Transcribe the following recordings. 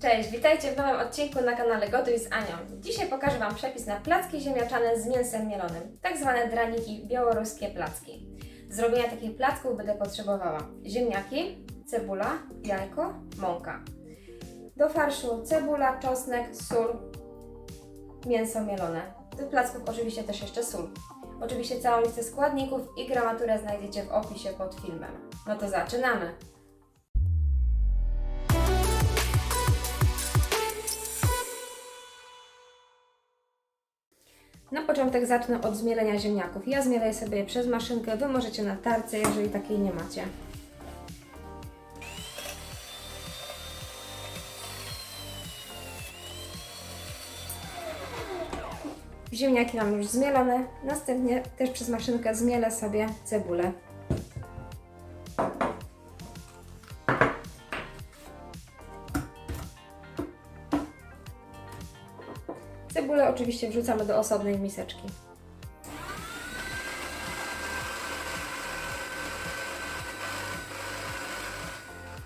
Cześć, witajcie w nowym odcinku na kanale Gotuj z Anią. Dzisiaj pokażę Wam przepis na placki ziemniaczane z mięsem mielonym, tak zwane draniki białoruskie placki. Zrobienia takich placków będę potrzebowała ziemniaki, cebula, jajko, mąka. Do farszu cebula, czosnek, sól, mięso mielone. Do placków oczywiście też jeszcze sól. Oczywiście całą listę składników i gramaturę znajdziecie w opisie pod filmem. No to zaczynamy! Początek zacznę od zmielenia ziemniaków. Ja zmielę sobie przez maszynkę, Wy możecie na tarce, jeżeli takiej nie macie. Ziemniaki mam już zmielone. Następnie też przez maszynkę zmielę sobie cebulę. Cebulę oczywiście wrzucamy do osobnej miseczki.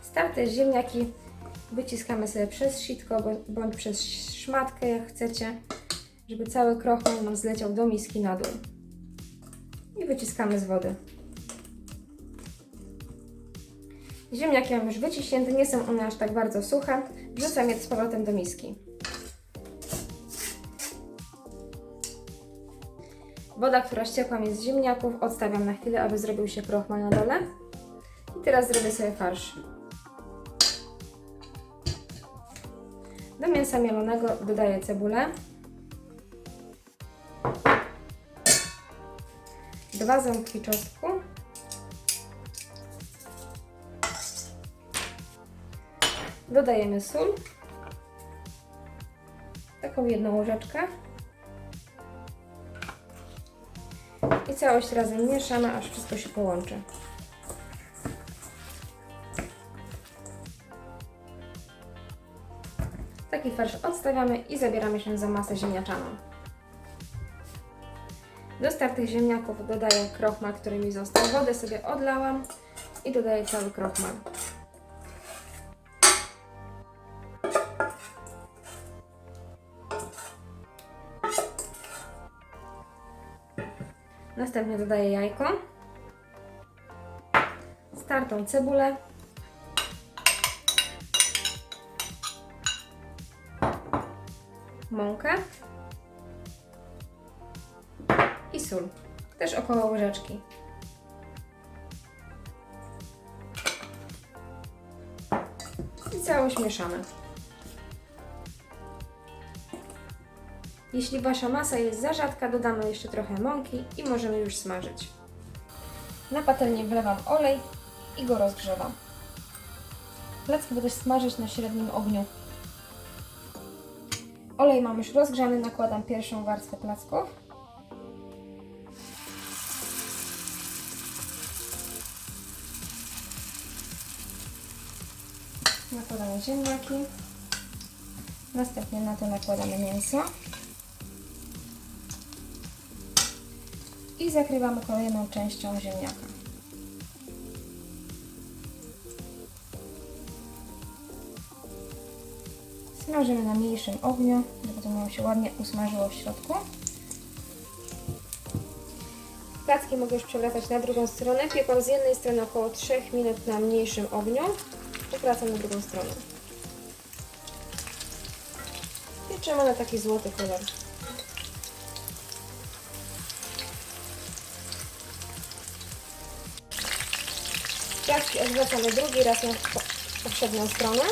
Starte ziemniaki wyciskamy sobie przez sitko bądź- przez szmatkę, jak chcecie, żeby cały krochmal nam zleciał do miski na dół. I wyciskamy z wody. Ziemniaki mam już wyciśnięte, nie są one aż tak bardzo suche. Wrzucam je z powrotem do miski. Woda, która ściekła mi z ziemniaków, odstawiam na chwilę, aby zrobił się krochmal na dole. I teraz zrobię sobie farsz. Do mięsa mielonego dodaję cebulę. Dwa ząbki czosnku. Dodajemy sól. Taką jedną łyżeczkę. I całość razem mieszamy, aż wszystko się połączy. Taki farsz odstawiamy i zabieramy się za masę ziemniaczaną. Do startych ziemniaków dodaję krochmal, który mi został. Wodę sobie odlałam i dodaję cały krochmal. Następnie dodaję jajko, startą cebulę, mąkę i sól, też około łyżeczki. I całość mieszamy. Jeśli Wasza masa jest za rzadka, dodamy jeszcze trochę mąki i możemy już smażyć. Na patelnię wlewam olej i go rozgrzewam. Placki będę smażyć na średnim ogniu. Olej mam już rozgrzany, nakładam pierwszą warstwę placków. Nakładamy ziemniaki. Następnie na to nakładamy mięso. I zakrywamy kolejną częścią ziemniaka. Smażymy na mniejszym ogniu, żeby to się ładnie usmażyło w środku. Placki mogę już przewracać na drugą stronę. Piekłam z jednej strony około 3 minut na mniejszym ogniu. Powracam na drugą stronę. Pieczymy na taki złoty kolor. Placki odwracamy drugi raz na po- poprzednią stronę.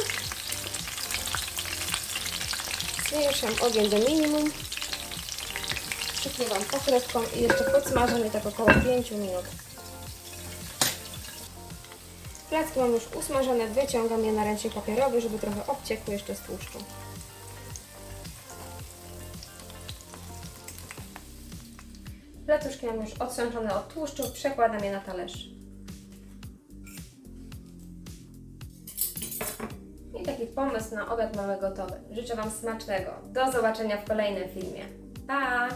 Zmniejszam ogień do minimum. Przykrywam pokrywką i jeszcze podsmażam je tak około 5 minut. Placki mam już usmażone, wyciągam je na ręcznik papierowy, żeby trochę obciekły jeszcze z tłuszczu. Placuszki mam już odsączone od tłuszczu, przekładam je na talerz. Taki pomysł na obiad mamy gotowy. Życzę Wam smacznego. Do zobaczenia w kolejnym filmie. Pa!